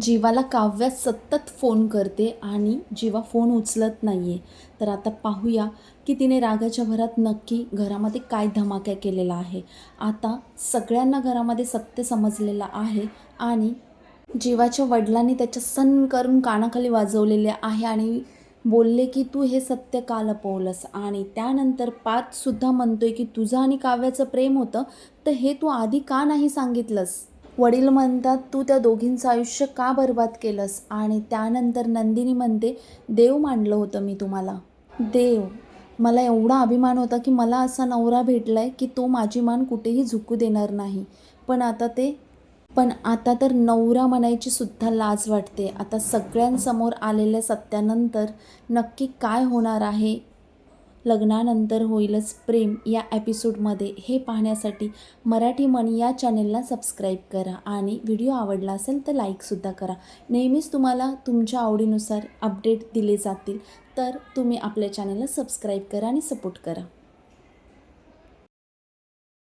जीवाला काव्या सतत फोन करते आणि जीवा फोन उचलत नाही आहे तर आता पाहूया की तिने रागाच्या भरात नक्की घरामध्ये काय धमाक्या केलेला आहे. आता सगळ्यांना घरामध्ये सत्य समजलेलं आहे आणि जीवाच्या वडिलांनी त्याच्या सण करून कानाखाली वाजवलेले आहे आणि बोलले की तू हे सत्य का लपवलंस? आणि त्यानंतर पाचसुद्धा म्हणतोय की तुझं आणि काव्याचं प्रेम होतं तर हे तू आधी का नाही सांगितलंस? वडील म्हणतात तू त्या दोघींचं आयुष्य का बर्बाद केलंस? आणि त्यानंतर नंदिनी म्हणते देव मांडलं होतं मी तुम्हाला. देव मला एवढा अभिमान होता की मला असा नवरा भेटला आहे की तो माझी मान कुठेही झुकू देणार नाही. पण आता ते पण आता तर नवरा म्हणायची सुद्धा लाज वाटते. आता सगळ्यांसमोर आलेल्या सत्यानंतर नक्की काय होणार आहे? लग्नानंतर होईलच प्रेम या एपिसोडमध्ये हे पाहण्यासाठी मराठी मनी या चॅनेलला सबस्क्राईब करा आणि व्हिडिओ आवडला असेल तर लाईकसुद्धा करा. नेहमीच तुम्हाला तुमच्या आवडीनुसार अपडेट दिले जातील तर तुम्ही आपल्या चॅनलला सबस्क्राईब करा आणि सपोर्ट करा.